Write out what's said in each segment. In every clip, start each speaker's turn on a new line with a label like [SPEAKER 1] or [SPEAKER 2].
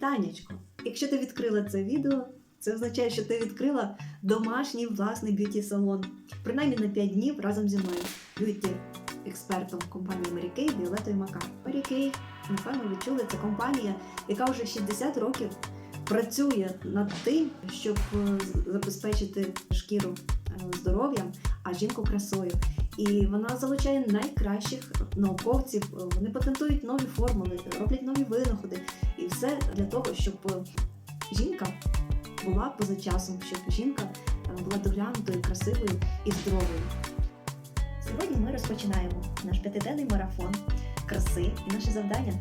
[SPEAKER 1] Вітанечко! Якщо ти відкрила це відео, це означає, що ти відкрила домашній власний б'юті-салон. Принаймні на 5 днів разом зі мною. Б'юті експертом компанії Kay Віолетою. Mary Kay, напевно, ви чули, це компанія, яка вже 60 років працює над тим, щоб е, забезпечити шкіру е, здоров'ям, а жінку красою. І вона залучає найкращих науковців. Вони патентують нові формули, роблять нові винаходи. І все для того, щоб жінка була поза часом, щоб жінка е, була доглянутою, красивою і здоровою. Сьогодні ми розпочинаємо наш п'ятиденний марафон краси і наше завдання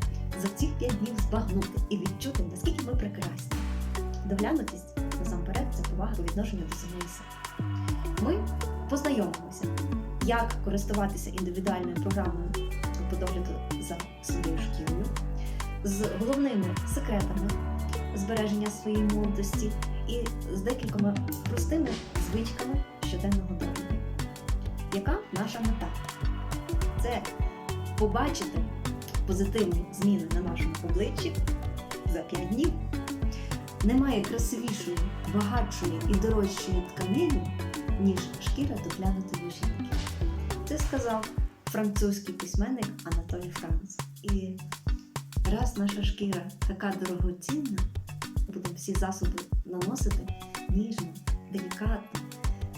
[SPEAKER 1] за ці п'ять днів збагнути і відчути, наскільки ми прекрасні. Доглянутість насамперед це повага по відношенню до самої себе. Ми познайомимося, як користуватися індивідуальною програмою по догляду за своєю шкірою, з головними секретами збереження своєї молодості і з декількома простими звичками щоденного догляду. Яка наша мета? Це побачити позитивні зміни на нашому обличчі за 5 днів. Немає красивішої, багатшої і дорожчої тканини, ніж шкіра доглянутої жінки. Це сказав французький письменник Анатолій Франц. І раз наша шкіра така дорогоцінна, будемо всі засоби наносити ніжно, делікатно,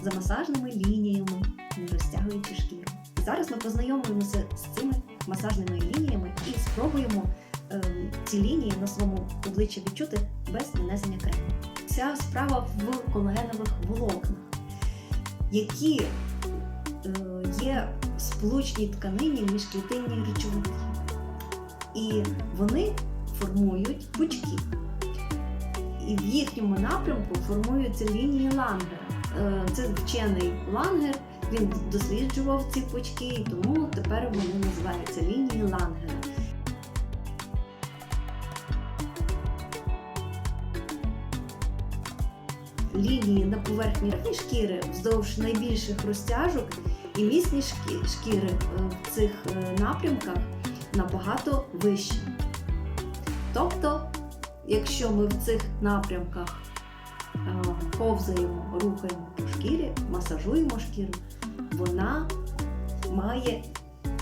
[SPEAKER 1] за масажними лініями, не розтягуючи шкіру. І зараз ми познайомимося з цими масажними лініями і спробуємо е, ці лінії на своєму обличчі відчути без нанесення крему. Ця справа в колагенових волокнах, які е, є в сполучній тканині міжклітинній речовині. І вони формують пучки. І в їхньому напрямку формуються лінії лангера. Е, Це вчений лангер, він досліджував ці пучки, і тому тепер вони називаються лінії лангера. Лінії на поверхні шкіри вздовж найбільших розтяжок і міцні шкіри е, в цих е, напрямках набагато вищі. Тобто, якщо ми в цих напрямках е, ковзаємо, рухаємо по шкірі, масажуємо шкіру, вона має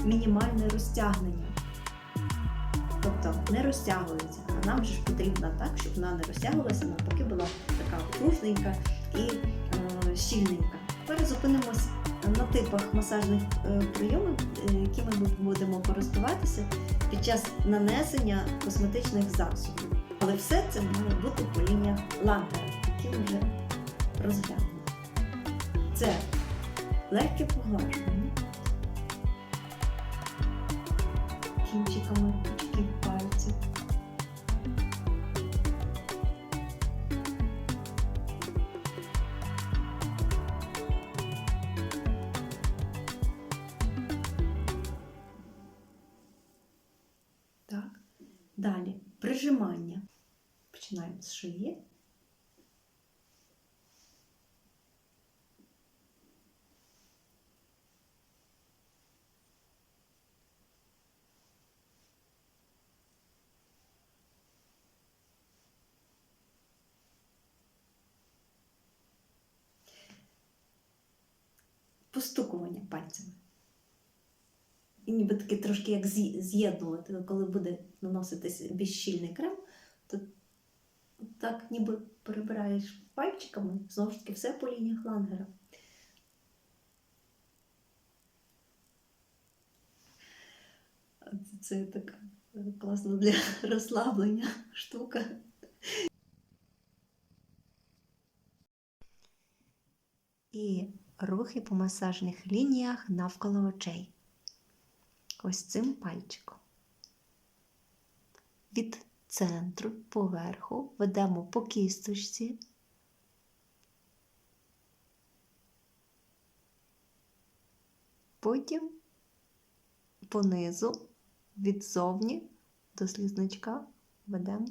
[SPEAKER 1] мінімальне розтягнення. Тобто не розтягується. А нам же ж потрібно так, щоб вона не розтягувалася, навпаки була така пружненька і е, щільненька. Тепер зупинимось на типах масажних е, прийомів, е, якими ми будемо користуватися під час нанесення косметичних засобів. Але все це має бути по лініях лангера, які ми вже розглянули. Це легке поглажування кінчиками Далі прижимання. Починаємо з шиї. Постукування пальцями. Ніби таки трошки як з'єднувати, коли буде наноситись більш щільний крем, то так ніби перебираєш пальчиками, знову ж таки, все по лініях лангера. Це така класна для розслаблення штука. І рухи по масажних лініях навколо очей. Ось цим пальчиком. Від центру поверху ведемо по кісточці. Потім понизу, відзовні до слізничка ведемо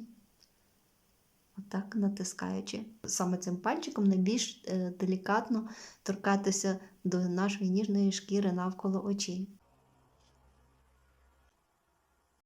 [SPEAKER 1] отак натискаючи. Саме цим пальчиком найбільш е, делікатно торкатися до нашої ніжної шкіри навколо очей.